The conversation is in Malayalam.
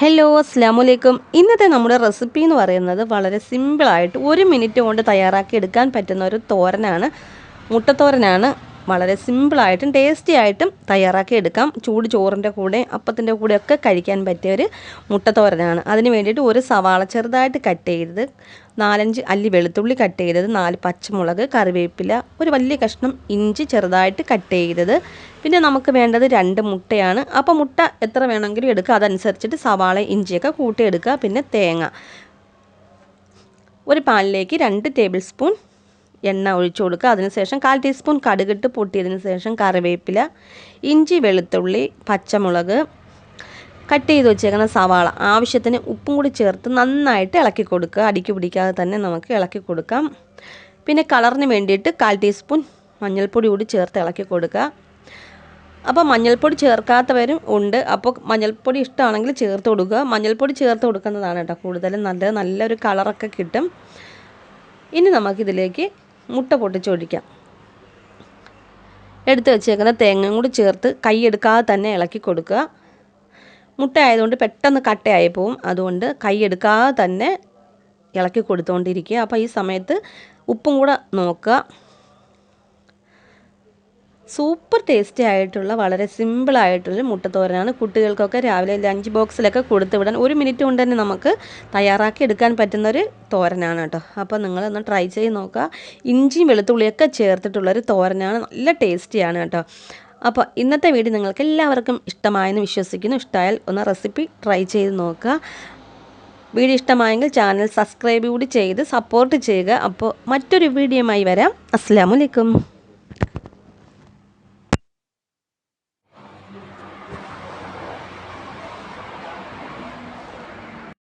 ഹലോ അസ്ലാമലൈക്കും ഇന്നത്തെ നമ്മുടെ റെസിപ്പി എന്ന് പറയുന്നത് വളരെ സിമ്പിളായിട്ട് ഒരു മിനിറ്റ് കൊണ്ട് തയ്യാറാക്കി എടുക്കാൻ പറ്റുന്ന ഒരു തോരനാണ്. മുട്ടത്തോരനാണ്. വളരെ സിമ്പിളായിട്ടും ടേസ്റ്റി ആയിട്ടും തയ്യാറാക്കി എടുക്കാം. ചൂട് ചോറിന്റെ കൂടെ അപ്പത്തിന്റെ കൂടെ ഒക്കെ കഴിക്കാൻ പറ്റിയ ഒരു മുട്ടത്തോരനാണ്. അതിന് വേണ്ടിയിട്ട് ഒരു സവാള ചെറുതായിട്ട് കട്ട് ചെയ്തത്. നാലഞ്ച് അല്ലി വെളുത്തുള്ളി കട്ട് ചെയ്തത്. നാല് പച്ചമുളക് കറിവേപ്പില ഒരു വലിയ കഷ്ണം ഇഞ്ചി ചെറുതായിട്ട് കട്ട് ചെയ്തത്. പിന്നെ നമുക്ക് വേണ്ടത് രണ്ട് മുട്ടയാണ്. അപ്പോൾ മുട്ട എത്ര വേണമെങ്കിലും എടുക്കുക അതനുസരിച്ചിട്ട് സവാള ഇഞ്ചിയൊക്കെ കൂട്ടിയെടുക്കുക പിന്നെ തേങ്ങ. ഒരു പാനിലേക്ക് രണ്ട് ടേബിൾ സ്പൂൺ എണ്ണ ഒഴിച്ചു കൊടുക്കുക. അതിനുശേഷം കാൽ ടീസ്പൂൺ കടുകിട്ട് പൊട്ടിയതിന് ശേഷം കറിവേപ്പില ഇഞ്ചി വെളുത്തുള്ളി പച്ചമുളക് കട്ട് ചെയ്ത് വെച്ചേക്കുന്ന സവാള. ആവശ്യത്തിന് ഉപ്പും കൂടി ചേർത്ത് നന്നായിട്ട് ഇളക്കി കൊടുക്കുക. അടിക്ക് പിടിക്കാതെ തന്നെ നമുക്ക് ഇളക്കി കൊടുക്കാം. പിന്നെ കളറിന് വേണ്ടിയിട്ട് കാൽ ടീസ്പൂൺ മഞ്ഞൾപ്പൊടി കൂടി ചേർത്ത് ഇളക്കി കൊടുക്കുക. അപ്പോൾ മഞ്ഞൾപ്പൊടി ചേർക്കാത്തവരും ഉണ്ട്. അപ്പോൾ മഞ്ഞൾപ്പൊടി ഇഷ്ടമാണെങ്കിൽ ചേർത്ത് കൊടുക്കുക. മഞ്ഞൾപ്പൊടി ചേർത്ത് കൊടുക്കുന്നതാണ് കേട്ടോ കൂടുതലും നല്ലത്. നല്ലൊരു കളറൊക്കെ കിട്ടും. ഇനി നമുക്കിതിലേക്ക് മുട്ട പൊട്ടിച്ചൊഴിക്കാം എടുത്ത് വെച്ചേക്കുന്ന തേങ്ങയും കൂടി ചേർത്ത് കൈ എടുക്കാതെ തന്നെ ഇളക്കി കൊടുക്കുക. മുട്ട ആയതുകൊണ്ട് പെട്ടെന്ന് കട്ടയായി പോവും. അതുകൊണ്ട് കൈ എടുക്കാതെ തന്നെ ഇളക്കി കൊടുത്തുകൊണ്ടിരിക്കുക അപ്പോൾ ഈ സമയത്ത് ഉപ്പും കൂടെ നോക്കുക. സൂപ്പർ ടേസ്റ്റി ആയിട്ടുള്ള വളരെ സിമ്പിളായിട്ടുള്ള മുട്ടത്തോരനാണ്. കുട്ടികൾക്കൊക്കെ രാവിലെ ലഞ്ച് ബോക്സിലൊക്കെ കൊടുത്തു വിടാൻ ഒരു മിനിറ്റ് കൊണ്ട് തന്നെ നമുക്ക് തയ്യാറാക്കി എടുക്കാൻ പറ്റുന്നൊരു തോരനാണ് കേട്ടോ. അപ്പോൾ നിങ്ങളൊന്ന് ട്രൈ ചെയ്ത് നോക്കുക. ഇഞ്ചിയും വെളുത്തുള്ളിയൊക്കെ ചേർത്തിട്ടുള്ളൊരു തോരനാണ്. നല്ല ടേസ്റ്റിയാണ് കേട്ടോ. അപ്പോൾ ഇന്നത്തെ വീഡിയോ നിങ്ങൾക്ക് എല്ലാവർക്കും ഇഷ്ടമായെന്ന് വിശ്വസിക്കുന്നു. ഇഷ്ടമായാൽ ഒന്ന് റെസിപ്പി ട്രൈ ചെയ്ത് നോക്കുക. വീഡിയോ ഇഷ്ടമായെങ്കിൽ ചാനൽ സബ്സ്ക്രൈബ് കൂടി ചെയ്ത് സപ്പോർട്ട് ചെയ്യുക. അപ്പോൾ മറ്റൊരു വീഡിയോയുമായി വരാം. അസ്സാം വലൈക്കും